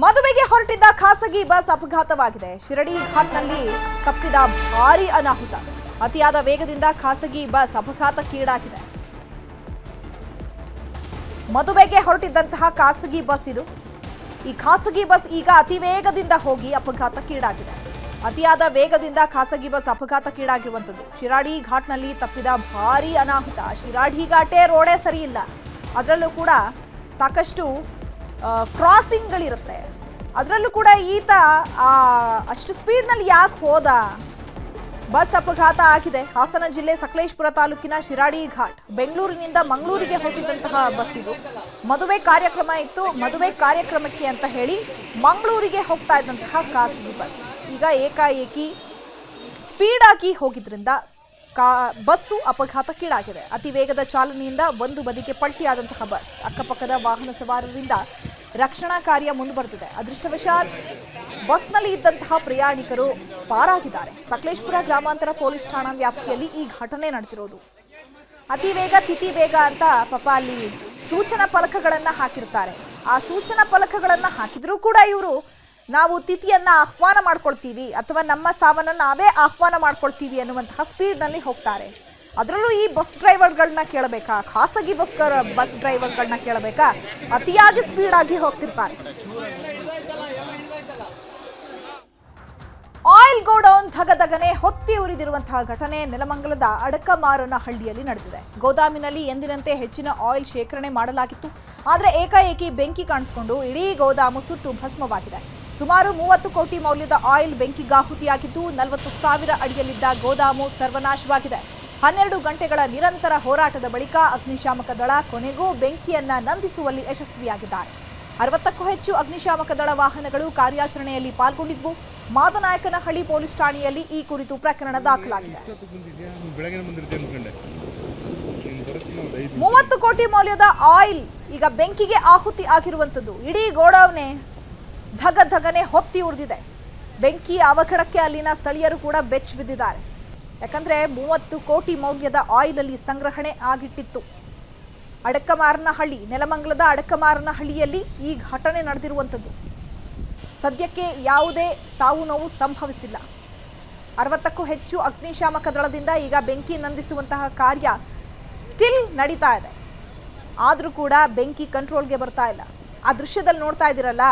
ಮದುವೆಗೆ ಹೊರಟಿದ್ದ ಖಾಸಗಿ ಬಸ್ ಅಪಘಾತವಾಗಿದೆ. ಶಿರಡಿ ಘಾಟ್ನಲ್ಲಿ ತಪ್ಪಿದ ಭಾರಿ ಅನಾಹುತ. ಅತಿಯಾದ ವೇಗದಿಂದ ಖಾಸಗಿ ಬಸ್ ಅಪಘಾತಕ್ಕೀಡಾಗಿದೆ. ಮದುವೆಗೆ ಹೊರಟಿದ್ದಂತಹ ಖಾಸಗಿ ಬಸ್ ಇದು. ಈ ಖಾಸಗಿ ಬಸ್ ಈಗ ಅತಿ ವೇಗದಿಂದ ಹೋಗಿ ಅಪಘಾತಕ್ಕೀಡಾಗಿದೆ. ಅತಿಯಾದ ವೇಗದಿಂದ ಖಾಸಗಿ ಬಸ್ ಅಪಘಾತಕ್ಕೀಡಾಗಿರುವಂಥದ್ದು. ಶಿರಾಡಿ ಘಾಟ್ನಲ್ಲಿ ತಪ್ಪಿದ ಭಾರೀ ಅನಾಹುತ. ಶಿರಾಡಿ ಘಾಟೇ ರೋಡೇ ಸರಿಯಿಲ್ಲ. ಅದರಲ್ಲೂ ಕೂಡ ಸಾಕಷ್ಟು ಕ್ರಾಸಿಂಗ್ಗಳಿರುತ್ತೆ ಅದರಲ್ಲೂ ಕೂಡ ಈತ ಅಷ್ಟು ಸ್ಪೀಡ್ನಲ್ಲಿ ಯಾಕೆ ಹೋದ? ಬಸ್ ಅಪಘಾತ ಆಗಿದೆ. ಹಾಸನ ಜಿಲ್ಲೆ ಸಕಲೇಶ್ಪುರ ತಾಲೂಕಿನ ಶಿರಾಡಿ ಘಾಟ್, ಬೆಂಗಳೂರಿನಿಂದ ಮಂಗಳೂರಿಗೆ ಹೊರಟಿದ್ದಂತಹ ಬಸ್ ಇದು. ಮದುವೆ ಕಾರ್ಯಕ್ರಮ ಇತ್ತು. ಮದುವೆ ಕಾರ್ಯಕ್ರಮಕ್ಕೆ ಅಂತ ಹೇಳಿ ಮಂಗಳೂರಿಗೆ ಹೋಗ್ತಾ ಇದ್ದಂತಹ ಖಾಸಗಿ ಬಸ್. ಈಗ ಏಕಾಏಕಿ ಸ್ಪೀಡಾಗಿ ಹೋಗಿದ್ರಿಂದ ಕಾ, ಬಸ್ಸು ಅಪಘಾತಕ್ಕೀಡಾಗಿದೆ. ಅತಿ ವೇಗದ ಚಾಲನೆಯಿಂದ ಒಂದು ಬದಿಗೆ ಪಲ್ಟಿಯಾದಂತಹ ಬಸ್, ಅಕ್ಕಪಕ್ಕದ ವಾಹನ ಸವಾರರಿಂದ ರಕ್ಷಣಾ ಕಾರ್ಯ ಮುಂದುವರೆದಿದೆ. ಅದೃಷ್ಟವಶಾತ್ ಬಸ್ನಲ್ಲಿ ಇದ್ದಂತಹ ಪ್ರಯಾಣಿಕರು ಪಾರಾಗಿದ್ದಾರೆ. ಸಕಲೇಶ್ಪುರ ಗ್ರಾಮಾಂತರ ಪೊಲೀಸ್ ಠಾಣಾ ವ್ಯಾಪ್ತಿಯಲ್ಲಿ ಈ ಘಟನೆ ನಡೆದಿರೋದು. ಅತಿ ವೇಗ, ತಿಥಿ ವೇಗ ಅಂತ ಪಾಪ ಅಲ್ಲಿ ಸೂಚನಾ ಫಲಕಗಳನ್ನ ಹಾಕಿರ್ತಾರೆ. ಆ ಸೂಚನಾ ಫಲಕಗಳನ್ನ ಹಾಕಿದ್ರೂ ಕೂಡ ಇವರು ನಾವು ತಿಥಿಯನ್ನ ಆಹ್ವಾನ ಮಾಡ್ಕೊಳ್ತೀವಿ ಅಥವಾ ನಮ್ಮ ಸಾವನ್ನ ನಾವೇ ಆಹ್ವಾನ ಮಾಡ್ಕೊಳ್ತೀವಿ ಅನ್ನುವಂತಹ ಸ್ಪೀಡ್ನಲ್ಲಿ ಹೋಗ್ತಾರೆ. ಅದರಲ್ಲೂ ಈ ಬಸ್ ಡ್ರೈವರ್ಗಳನ್ನ ಕೇಳಬೇಕಾ? ಖಾಸಗಿ ಬಸ್ ಬಸ್ ಡ್ರೈವರ್ಗಳನ್ನ ಕೇಳಬೇಕಾ? ಅತಿಯಾಗಿ ಸ್ಪೀಡ್ ಆಗಿ ಹೋಗ್ತಿರ್ತಾರೆ. ಆಯಿಲ್ ಗೋಡೌನ್ ಧಗಧಗನೆ ಹೊತ್ತಿ ಉರಿದಿರುವಂತಹ ಘಟನೆ ನೆಲಮಂಗಲದ ಅಡಕಮಾರನ ಹಳ್ಳಿಯಲ್ಲಿ ನಡೆದಿದೆ. ಗೋದಾಮಿನಲ್ಲಿ ಎಂದಿನಂತೆ ಹೆಚ್ಚಿನ ಆಯಿಲ್ ಶೇಖರಣೆ ಮಾಡಲಾಗಿತ್ತು. ಆದರೆ ಏಕಾಏಕಿ ಬೆಂಕಿ ಕಾಣಿಸಿಕೊಂಡು ಇಡೀ ಗೋದಾಮು ಸುಟ್ಟು ಭಸ್ಮವಾಗಿದೆ. ಸುಮಾರು ಮೂವತ್ತು ಕೋಟಿ ಮೌಲ್ಯದ ಆಯಿಲ್ ಬೆಂಕಿಗಾಹುತಿಯಾಗಿದ್ದು ನಲವತ್ತು ಸಾವಿರ ಅಡಿಯಲ್ಲಿದ್ದ ಗೋದಾಮು ಸರ್ವನಾಶವಾಗಿದೆ. ಹನ್ನೆರಡು ಗಂಟೆಗಳ ನಿರಂತರ ಹೋರಾಟದ ಬಳಿಕ ಅಗ್ನಿಶಾಮಕ ದಳ ಕೊನೆಗೂ ಬೆಂಕಿಯನ್ನ ನಂದಿಸುವಲ್ಲಿ ಯಶಸ್ವಿಯಾಗಿದ್ದಾರೆ. ಅರವತ್ತಕ್ಕೂ ಹೆಚ್ಚು ಅಗ್ನಿಶಾಮಕ ದಳ ವಾಹನಗಳು ಕಾರ್ಯಾಚರಣೆಯಲ್ಲಿ ಪಾಲ್ಗೊಂಡಿದ್ವು. ಮಾದನಾಯಕನಹಳ್ಳಿ ಪೊಲೀಸ್ ಠಾಣೆಯಲ್ಲಿ ಈ ಕುರಿತು ಪ್ರಕರಣ ದಾಖಲಾಗಿದೆ. ಮೂವತ್ತು ಕೋಟಿ ಮೌಲ್ಯದ ಆಯಿಲ್ ಈಗ ಬೆಂಕಿಗೆ ಆಹುತಿ ಆಗಿರುವಂಥದ್ದು. ಇಡೀ ಧಗ ಧಗನೆ ಹೊತ್ತಿ ಉರಿದಿದೆ. ಬೆಂಕಿ ಅವಘಡಕ್ಕೆ ಅಲ್ಲಿನ ಸ್ಥಳೀಯರು ಕೂಡ ಬೆಚ್ಚಿ ಬಿದ್ದಿದ್ದಾರೆ. ಯಾಕಂದ್ರೆ ಮೂವತ್ತು ಕೋಟಿ ಮೌಲ್ಯದ ಆಯಿಲ್ ಅಲ್ಲಿ ಸಂಗ್ರಹಣೆ ಆಗಿಟ್ಟಿತ್ತು. ಅಡಕಮಾರನಹಳ್ಳಿ, ನೆಲಮಂಗಲದ ಅಡಕಮಾರನಹಳ್ಳಿಯಲ್ಲಿ ಈ ಘಟನೆ ನಡೆದಿರುವಂಥದ್ದು. ಸದ್ಯಕ್ಕೆ ಯಾವುದೇ ಸಾವು ನೋವು ಸಂಭವಿಸಿಲ್ಲ. ಅರವತ್ತಕ್ಕೂ ಹೆಚ್ಚು ಅಗ್ನಿಶಾಮಕ ದಳದಿಂದ ಈಗ ಬೆಂಕಿ ನಂದಿಸುವಂತಹ ಕಾರ್ಯ ಸ್ಟಿಲ್ ನಡೀತಾ ಇದೆ. ಆದರೂ ಕೂಡ ಬೆಂಕಿ ಕಂಟ್ರೋಲ್ಗೆ ಬರ್ತಾ ಇಲ್ಲ. ಆ ದೃಶ್ಯದಲ್ಲಿ ನೋಡ್ತಾ ಇದ್ದೀರಲ್ಲ,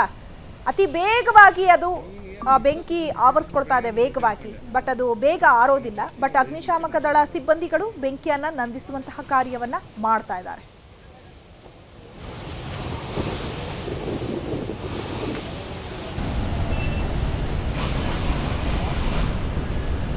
ಅತಿ ಬೇಗವಾಗಿ ಅದು ಬೆಂಕಿ ಆವರಿಸ್ಕೊಳ್ತಾ ಇದೆ ವೇಗವಾಗಿ. ಬಟ್ ಅದು ಬೇಗ ಆರೋದಿಲ್ಲ. ಬಟ್ ಅಗ್ನಿಶಾಮಕ ದಳ ಸಿಬ್ಬಂದಿಗಳು ಬೆಂಕಿಯನ್ನು ನಂದಿಸುವಂತಹ ಕಾರ್ಯವನ್ನ ಮಾಡ್ತಾ ಇದ್ದಾರೆ.